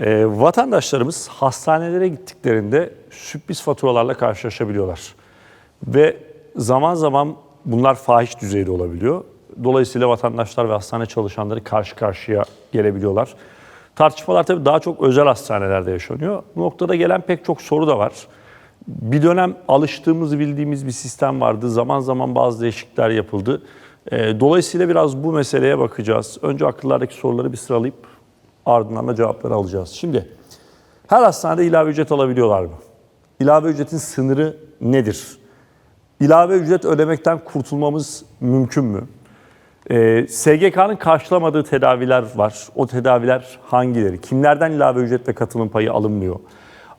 Ee, vatandaşlarımız hastanelere gittiklerinde sürpriz faturalarla karşılaşabiliyorlar. Ve zaman zaman bunlar fahiş düzeyde olabiliyor. Dolayısıyla vatandaşlar ve hastane çalışanları karşı karşıya gelebiliyorlar. Tartışmalar tabii daha çok özel hastanelerde yaşanıyor. Bu noktada gelen pek çok soru da var. Bir dönem alıştığımız, bildiğimiz bir sistem vardı. Zaman zaman bazı değişiklikler yapıldı. Ee, Dolayısıyla biraz bu meseleye bakacağız. Önce akıllardaki soruları bir sıralayıp ardından da cevapları alacağız. Şimdi her hastanede ilave ücret alabiliyorlar mı? İlave ücretin sınırı nedir? İlave ücret ödemekten kurtulmamız mümkün mü? Ee, SGK'nın karşılamadığı tedaviler var. O tedaviler hangileri? Kimlerden ilave ücret ve katılım payı alınmıyor?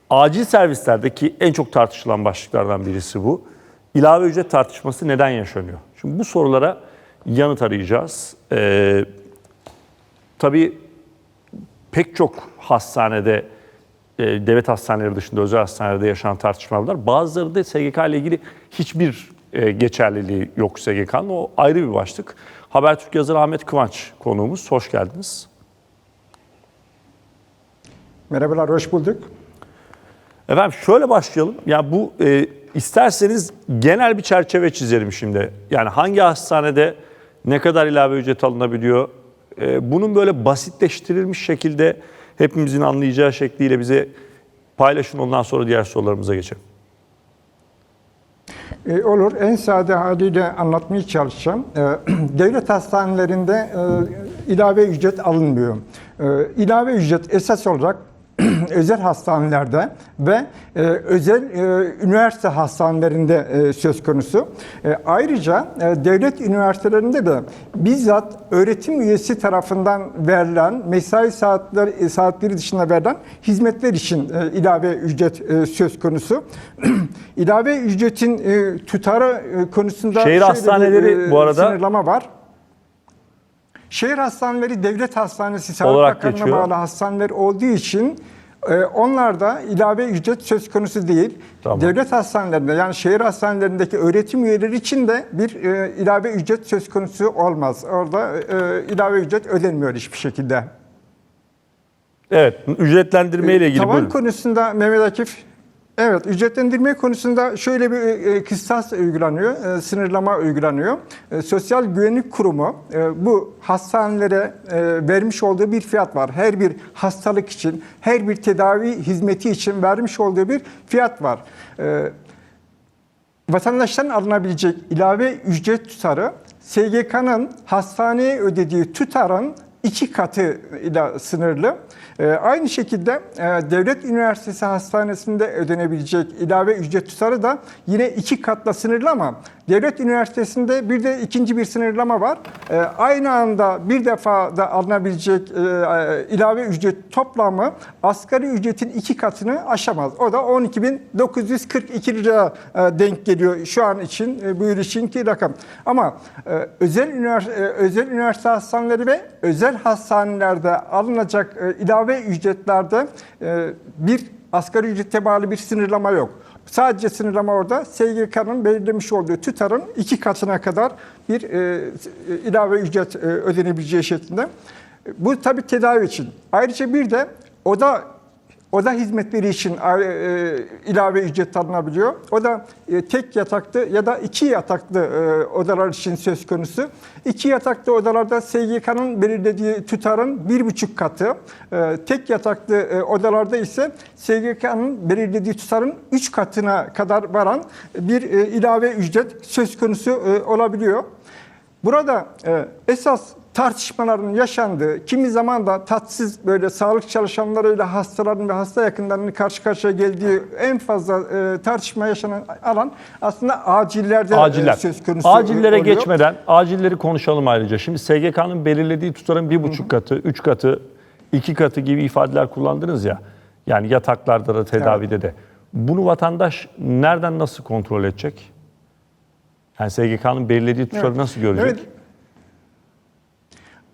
Acil servislerdeki en çok tartışılan başlıklardan birisi bu. İlave ücret tartışması neden yaşanıyor? Şimdi bu sorulara yanıt arayacağız. Ee, tabii pek çok hastanede, e, devlet hastaneleri dışında özel hastanelerde yaşanan tartışmalar var. Bazıları da SGK ile ilgili hiçbir e, geçerliliği yok SGK'nın. O ayrı bir başlık. Habertürk yazarı Ahmet Kıvanç konuğumuz. Hoş geldiniz. Merhabalar, hoş bulduk. Efendim şöyle başlayalım. Ya bu e, isterseniz genel bir çerçeve çizelim şimdi. Yani hangi hastanede ne kadar ilave ücret alınabiliyor? E, bunun böyle basitleştirilmiş şekilde hepimizin anlayacağı şekliyle bize paylaşın. Ondan sonra diğer sorularımıza geçelim. Ee, olur, en sade haliyle anlatmaya çalışacağım. Ee, devlet hastanelerinde e, ilave ücret alınmıyor. Ee, ilave ücret esas olarak özel hastanelerde ve e, özel e, üniversite hastanelerinde e, söz konusu. E, ayrıca e, devlet üniversitelerinde de bizzat öğretim üyesi tarafından verilen mesai saatleri e, saatleri dışında verilen hizmetler için e, ilave ücret e, söz konusu. ilave ücretin e, tutarı e, konusunda Şehir hastaneleri bu arada- sınırlama var. Şehir hastaneleri devlet hastanesi, Sağlık Bakanlığı'na bağlı hastaneler olduğu için e, onlarda ilave ücret söz konusu değil. Tamam. Devlet hastanelerinde yani şehir hastanelerindeki öğretim üyeleri için de bir e, ilave ücret söz konusu olmaz. Orada e, ilave ücret ödenmiyor hiçbir şekilde. Evet, ücretlendirme ile ilgili Tavan buyurun. konusunda Mehmet Akif, evet ücretlendirme konusunda şöyle bir e, kıstas uygulanıyor, e, sınırlama uygulanıyor. E, Sosyal Güvenlik Kurumu e, bu hastanelere e, vermiş olduğu bir fiyat var. Her bir hastalık için, her bir tedavi hizmeti için vermiş olduğu bir fiyat var. E, vatandaştan alınabilecek ilave ücret tutarı SGK'nın hastaneye ödediği tutarın iki katı ile sınırlı. Ee, aynı şekilde e, devlet üniversitesi hastanesinde ödenebilecek ilave ücret tutarı da yine iki katla sınırlı ama devlet üniversitesinde bir de ikinci bir sınırlama var. Ee, aynı anda bir defa da alınabilecek e, ilave ücret toplamı asgari ücretin iki katını aşamaz. O da 12.942 lira e, denk geliyor şu an için e, bu yıl içinki rakam. Ama e, özel üniversite, özel üniversite hastaneleri ve özel hastanelerde alınacak e, ilave ücretlerde e, bir asgari ücrete bağlı bir sınırlama yok. Sadece sınırlama orada SGK'nın belirlemiş olduğu tutarın iki katına kadar bir e, ilave ücret e, ödenebileceği şeklinde. Bu tabii tedavi için. Ayrıca bir de oda oda hizmetleri için e, ilave ücret alınabiliyor. O da e, tek yataklı ya da iki yataklı e, odalar için söz konusu. İki yataklı odalarda SGK'nın belirlediği tutarın bir buçuk katı. E, tek yataklı e, odalarda ise SGK'nın belirlediği tutarın üç katına kadar varan bir e, ilave ücret söz konusu e, olabiliyor. Burada e, esas tartışmaların yaşandığı, kimi zaman da tatsız böyle sağlık çalışanlarıyla hastaların ve hasta yakınlarının karşı karşıya geldiği en fazla e, tartışma yaşanan alan aslında acillerde e, Aciller. söz konusu Acillere oluyor. geçmeden acilleri konuşalım ayrıca. Şimdi SGK'nın belirlediği tutarın bir buçuk katı, üç katı, iki katı gibi ifadeler kullandınız ya. Yani yataklarda da tedavide de. Bunu vatandaş nereden nasıl kontrol edecek? Yani SGK'nın belirlediği tutarı nasıl görecek? Evet.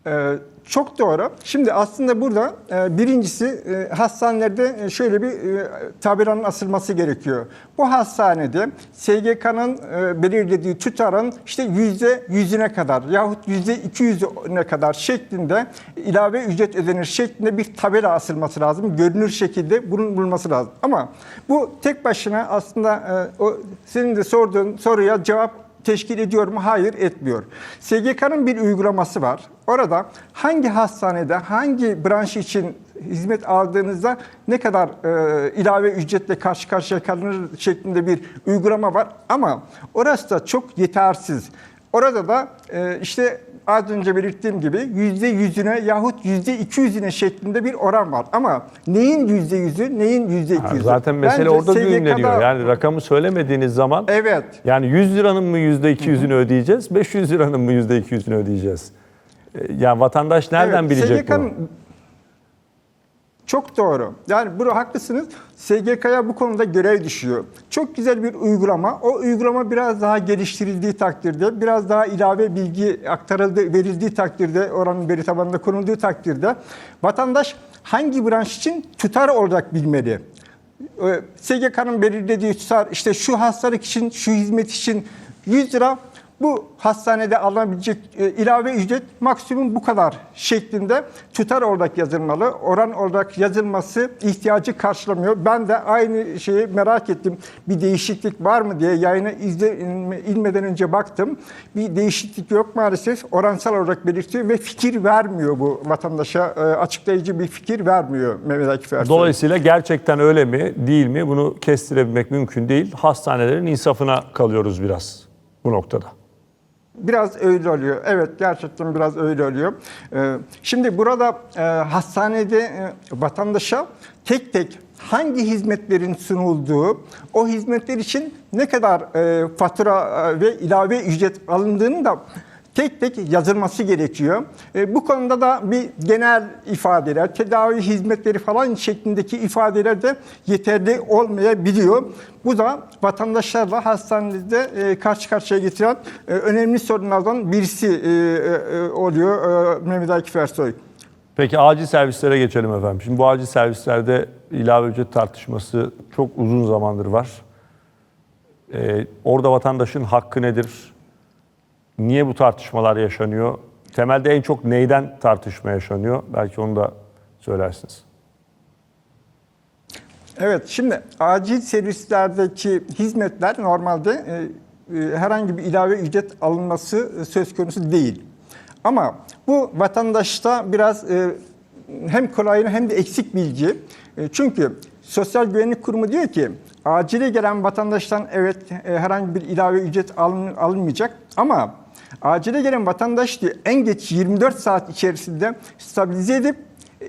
Ee, çok doğru. Şimdi aslında burada e, birincisi e, hastanelerde e, şöyle bir e, tabelanın asılması gerekiyor. Bu hastanede SGK'nın e, belirlediği tutarın işte yüzde yüzüne kadar yahut yüzde iki yüzüne kadar şeklinde ilave ücret ödenir şeklinde bir tabela asılması lazım. Görünür şekilde bunun bulunması lazım. Ama bu tek başına aslında e, o senin de sorduğun soruya cevap teşkil ediyor mu? Hayır etmiyor. SGK'nın bir uygulaması var. Orada hangi hastanede, hangi branş için hizmet aldığınızda ne kadar e, ilave ücretle karşı karşıya kalınır şeklinde bir uygulama var. Ama orası da çok yetersiz. Orada da e, işte az önce belirttiğim gibi yüzde yüzüne yahut yüzde iki yüzüne şeklinde bir oran var. Ama neyin yüzde yüzü, neyin yüzde iki yüzü? Zaten mesele Bence orada düğümleniyor. Yani rakamı söylemediğiniz zaman Evet. yani 100 liranın mı %200'ünü ödeyeceğiz, 500 liranın mı %200'ünü ödeyeceğiz? E, Yani vatandaş nereden Evet, bilecek bunu? Çok doğru. Yani burada haklısınız. SGK'ya bu konuda görev düşüyor. Çok güzel bir uygulama. O uygulama biraz daha geliştirildiği takdirde, biraz daha ilave bilgi aktarıldığı, verildiği takdirde, oranın veri tabanında konulduğu takdirde vatandaş hangi branş için tutar olarak bilmeli. Ee, SGK'nın belirlediği tutar işte şu hastalık için, şu hizmet için 100 lira bu hastanede alınabilecek e, ilave ücret maksimum bu kadar şeklinde tutar olarak yazılmalı. Oran olarak yazılması ihtiyacı karşılamıyor. Ben de aynı şeyi merak ettim. Bir değişiklik var mı diye yayına izle, inmeden önce baktım. Bir değişiklik yok maalesef. Oransal olarak belirtiyor ve fikir vermiyor bu vatandaşa. e, Açıklayıcı bir fikir vermiyor Mehmet Akif Ersoy. Dolayısıyla gerçekten öyle mi, değil mi bunu kestirebilmek mümkün değil. Hastanelerin insafına kalıyoruz biraz bu noktada. Biraz öyle oluyor. Evet gerçekten biraz öyle oluyor. Ee, Şimdi burada e, hastanede e, vatandaşa tek tek hangi hizmetlerin sunulduğu, o hizmetler için ne kadar e, fatura ve ilave ücret alındığını da tek tek yazılması gerekiyor. E, bu konuda da bir genel ifadeler, tedavi hizmetleri falan şeklindeki ifadeler de yeterli olmayabiliyor. Bu da vatandaşlarla hastanede e, karşı karşıya getiren e, önemli sorunlardan birisi e, e, oluyor e, Mehmet Akif Ersoy. Peki acil servislere geçelim efendim. Şimdi bu acil servislerde ilave ücret tartışması çok uzun zamandır var. Ee, orada vatandaşın hakkı nedir? Niye bu tartışmalar yaşanıyor? Temelde en çok neyden tartışma yaşanıyor? Belki onu da söylersiniz. Evet, şimdi acil servislerdeki hizmetler normalde e, e, herhangi bir ilave ücret alınması e, söz konusu değil. Ama bu vatandaşta biraz e, hem kolaylığı hem de eksik bilgi. E, çünkü Sosyal Güvenlik Kurumu diyor ki acile gelen vatandaştan evet e, herhangi bir ilave ücret alın, alınmayacak ama acile gelen vatandaş diyor en geç 24 saat içerisinde stabilize edip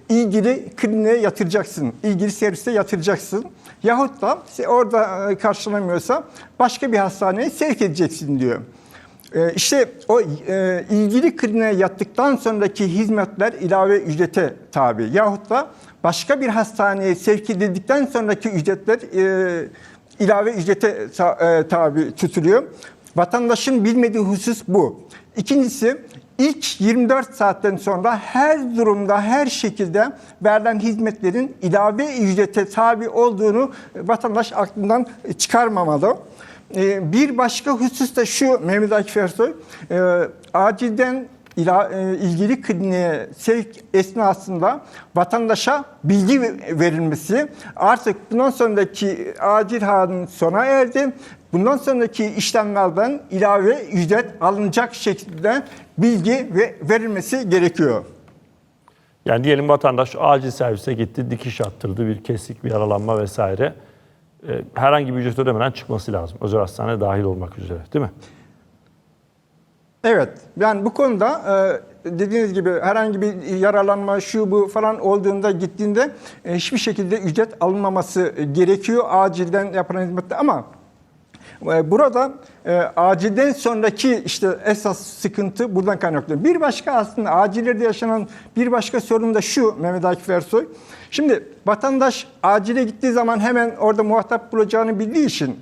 ilgili kliniğe yatıracaksın, ilgili servise yatıracaksın. Yahut da orada e, karşılanamıyorsa başka bir hastaneye sevk edeceksin diyor. E, İşte o e, ilgili kliniğe yattıktan sonraki hizmetler ilave ücrete tabi. Yahut da başka bir hastaneye sevk edildikten sonraki ücretler e, ilave ücrete ta- e, tabi tutuluyor. Vatandaşın bilmediği husus bu. İkincisi ilk 24 saatten sonra her durumda her şekilde verilen hizmetlerin ilave ücrete tabi olduğunu vatandaş aklından çıkarmamalı. Ee, Bir başka husus da şu Mehmet Akif Ersoy, e, acilden ila- e, ilgili kliniğe sevk esnasında vatandaşa bilgi verilmesi artık bundan sonraki acil halin sona erdi. Bundan sonraki işlemlerden ilave ücret alınacak şekilde bilgi ve verilmesi gerekiyor. Yani diyelim vatandaş acil servise gitti, dikiş attırdı, bir kesik, bir yaralanma vesaire. Ee, herhangi bir ücret ödemeden çıkması lazım. Özel hastane dahil olmak üzere değil mi? Evet, yani bu konuda e, dediğiniz gibi herhangi bir yaralanma, şu bu falan olduğunda gittiğinde e, hiçbir şekilde ücret alınmaması gerekiyor acilden yapılan hizmette ama e, burada acilden sonraki işte esas sıkıntı buradan kaynaklanıyor. Bir başka aslında acillerde yaşanan bir başka sorun da şu Mehmet Akif Ersoy. Şimdi vatandaş acile gittiği zaman hemen orada muhatap bulacağını bildiği için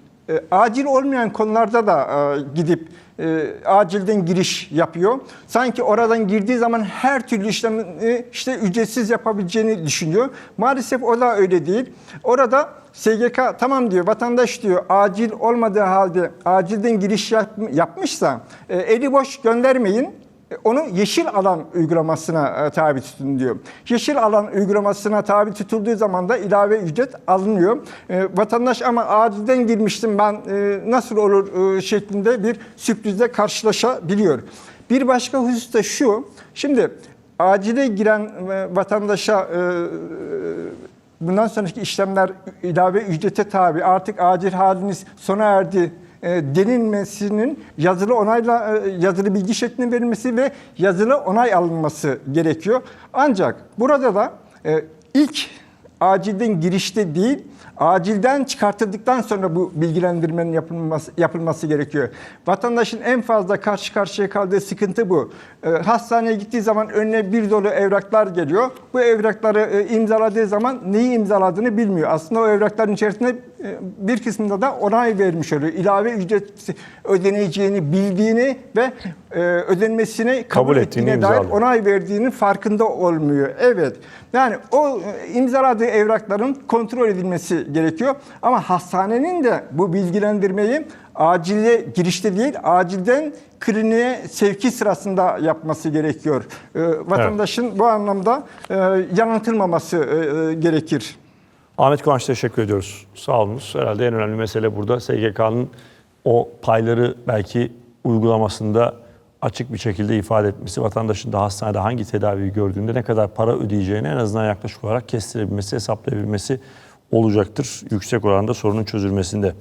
acil olmayan konularda da gidip e, acilden giriş yapıyor. Sanki oradan girdiği zaman her türlü işlemi işte ücretsiz yapabileceğini düşünüyor. Maalesef o da öyle değil. Orada SGK tamam diyor vatandaş diyor acil olmadığı halde acilden giriş yap- yapmışsa e, eli boş göndermeyin. E, Onu yeşil alan uygulamasına e, tabi tutun diyor. Yeşil alan uygulamasına tabi tutulduğu zaman da ilave ücret alınıyor. E, vatandaş ama acilden girmiştim ben nasıl olur şeklinde bir sürprizle karşılaşabiliyor. Bir başka husus da şu. Şimdi acile giren vatandaşa bundan sonraki işlemler ilave ücrete tabi. Artık acil haliniz sona erdi denilmesinin yazılı onayla e, yazılı bilgi şeklinde verilmesi ve yazılı onay alınması gerekiyor. Ancak burada da e, ilk acilden girişte değil, acilden çıkartıldıktan sonra bu bilgilendirmenin yapılması, yapılması gerekiyor. Vatandaşın en fazla karşı karşıya kaldığı sıkıntı bu. E, hastaneye gittiği zaman önüne bir dolu evraklar geliyor. Bu evrakları e, imzaladığı zaman neyi imzaladığını bilmiyor. Aslında o evrakların içerisinde e, bir kısmında da onay vermiş oluyor. İlave ücret ödeneceğini bildiğini ve e, ödenmesini kabul, Kabul ettiğini ettiğine dair imzalıyor. onay verdiğinin farkında olmuyor. Evet. Yani o e, imzaladığı evrakların kontrol edilmesi gerekiyor. Ama hastanenin de bu bilgilendirmeyi acile girişte değil, acilden kliniğe sevki sırasında yapması gerekiyor. E, vatandaşın bu anlamda e, yanıltılmaması e, e, gerekir. Ahmet Kıvanç teşekkür ediyoruz. Sağ olunuz. Herhalde en önemli mesele burada SGK'nın o payları belki uygulamasında açık bir şekilde ifade etmesi, vatandaşın da hastanede hangi tedaviyi gördüğünde ne kadar para ödeyeceğini en azından yaklaşık olarak kestirebilmesi, hesaplayabilmesi olacaktır. Yüksek oranda sorunun çözülmesinde.